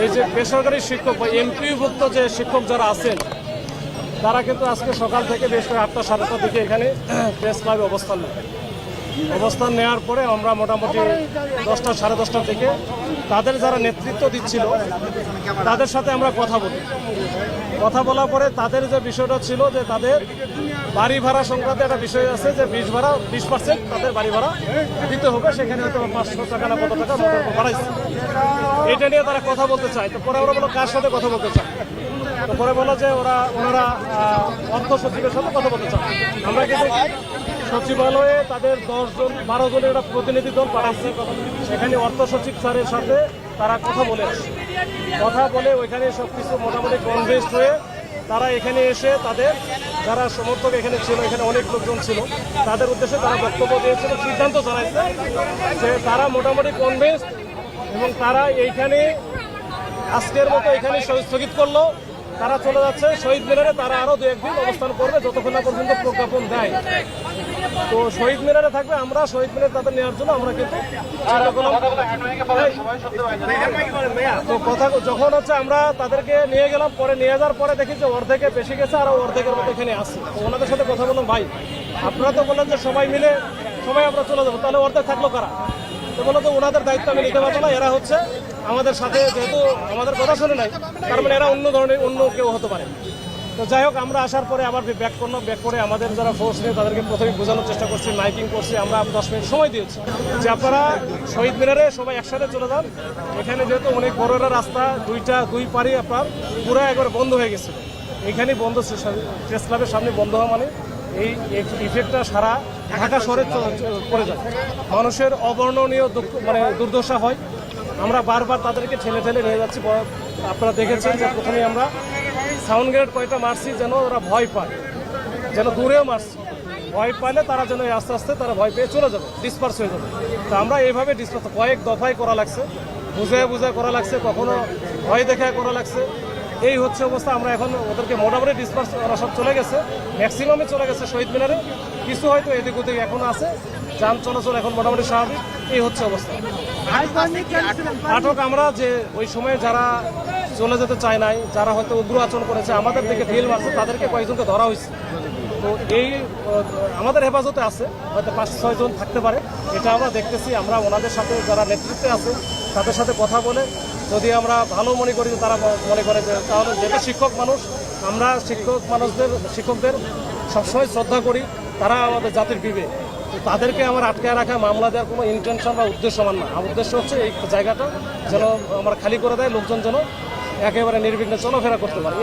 এই যে বেসরকারি শিক্ষক বা এমপিভুক্ত যে শিক্ষক যারা আছেন, তারা কিন্তু আজকে সকাল থেকে বেশ করে আটটা, সাড়ে দিকে এখানে প্রেস ক্লাবে অবস্থান নেয়। অবস্থান নেওয়ার পরে আমরা মোটামুটি দশটা, সাড়ে দশটার দিকে তাদের যারা নেতৃত্ব দিচ্ছিল, তাদের সাথে আমরা কথা বলি। কথা বলার পরে তাদের যে বিষয়টা ছিল যে তাদের বাড়ি ভাড়া সংক্রান্ত একটা বিষয় আছে যে বিশ ভাড়া, বিশ পার্সেন্ট তাদের বাড়ি ভাড়া দিতে হবে। সেখানে হয়তো পাঁচশো টাকা না কত টাকা বাড়াইছে এটা নিয়ে তারা কথা বলতে চায়। তো পরে আমরা বলো কার সাথে কথা বলতে চায়? পরে বলো যে ওরা, ওনারা অর্থ সচিবের সাথে কথা বলতে চান। আমরা কিন্তু সচিবালয়ে তাদের দশজন বারো জনের একটা প্রতিনিধি দল পাঠাচ্ছি। সেখানে অর্থ সচিব স্যারের সাথে তারা কথা বলে আসে। কথা বলে ওইখানে সব কিছু মোটামুটি কনভেস্ট হয়ে তারা এখানে এসে তাদের, যারা সমর্থক এখানে ছিল, এখানে অনেক লোকজন ছিল, তাদের উদ্দেশ্যে তারা বক্তব্য দিয়েছে এবং সিদ্ধান্ত জানাইছে যে তারা মোটামুটি কনভেন্স এবং তারা এইখানে আজকের মতো এখানে স্থগিত করল। তারা চলে যাচ্ছে, শহীদ মিনারে তারা আরও দু একদিন অবস্থান করবে, যতক্ষণ না পর্যন্ত প্রজ্ঞাপন দেয়। তো শহীদ মিনারে থাকবে আমরা, শহীদ মিনার তাদের নেওয়ার জন্য আমরা কিন্তু তো কথা যখন হচ্ছে আমরা তাদেরকে নিয়ে গেলাম, পরে নিয়ে যাওয়ার পরে দেখি যে অর্ধেকে বেশি গেছে, আর অর্ধেকের মতো এখানে আসছে তো ওনাদের সাথে কথা বললাম, ভাই, আপনারা তো বললেন যে সবাই মিলে সবাই আমরা চলে যাব, তাহলে অর্ধেক থাকল কারা? তো বলো তো ওনাদের দায়িত্ব আমি নিতে পারব না, এরা হচ্ছে আমাদের সাথে যেহেতু আমাদের কথা শুনে নাই, তার মানে এরা অন্য ধরনের, অন্য কেউ হতে পারে। তো যাই হোক, আমরা আসার পরে আবার ব্যাক করলাম ব্যাক করে আমাদের যারা ফোর্স নিয়ে তাদেরকে প্রথমে বোঝানোর চেষ্টা করছি মাইকিং করছি, আমরা দশ মিনিট সময় দিয়েছি। যে আপনারা শহীদ মিনারে সবাই একসাথে চলে যান এখানে যেহেতু অনেক বড় রাস্তা, দুইটা, দুই পারি আপনার পুরো একবার বন্ধ হয়ে গেছিল এখানেই বন্ধ প্রেস ক্লাবের সামনে বন্ধ হওয়া মানে। এই ইফেক্টটা সারা ঢাকা শহরে পড়ে যায়। মানুষের অবর্ণনীয় মানে দুর্দশা হয়। আমরা বারবার তাদেরকে ঠেলে ঠেলে নিয়ে যাচ্ছি। আপনারা দেখেছেন যে প্রথমে আমরা সাউন্ড গ্রেড কয়টা মারছি যেন ওরা ভয় পায়। যেন দূরেও মারছি। ভয় পাইলে তারা যেন আস্তে আস্তে তারা ভয় পেয়ে চলে যাবে ডিসপার্স হয়ে যাবে। তো আমরা এইভাবে ডিসপার্স কয়েক দফায় করা লাগছে। বুঝায় বুঝায় করা লাগছে, কখনো ভয় দেখায় করা লাগছে। এই হচ্ছে অবস্থা, আমরা এখন ওদেরকে মোটামুটি ডিসপার্স ওরা সব চলে গেছে। ম্যাক্সিমামে চলে গেছে শহীদ মিনারে। কিছু হয়তো এদিক ওদিক এখনও আছে। যান, চলাচল এখন মোটামুটি স্বাভাবিক। এই হচ্ছে অবস্থা। আটক আমরা যে ওই সময় যারা চলে যেতে চায় নাই, যারা হয়তো উগ্র আচরণ করেছে, আমাদের দিকে ঢিল মারছে, তাদেরকে কয়েকজনকে ধরা হয়েছে। তো এই আমাদের হেফাজতে আছে, হয়তো পাঁচ, ছয় জন থাকতে পারে। এটা আমরা দেখতেছি, আমরা ওনাদের সাথে যারা নেতৃত্বে আছে, তাদের সাথে কথা বলে যদি আমরা ভালো মনে করি তারা মনে করে যে তাহলে যেহেতু শিক্ষক মানুষ, আমরা শিক্ষক মানুষদের, শিক্ষকদের সবসময় শ্রদ্ধা করি, তারা আমাদের জাতির বিবেক। তাদেরকে আমার আটকে রাখা, মামলা দেওয়ার কোনো ইন্টেনশন বা উদ্দেশ্য আমার না। আমার উদ্দেশ্য হচ্ছে এই জায়গাটা যেন আমরা খালি করে দেয়, লোকজন যেন একেবারে নির্বিঘ্নে চলাফেরা করতে পারে।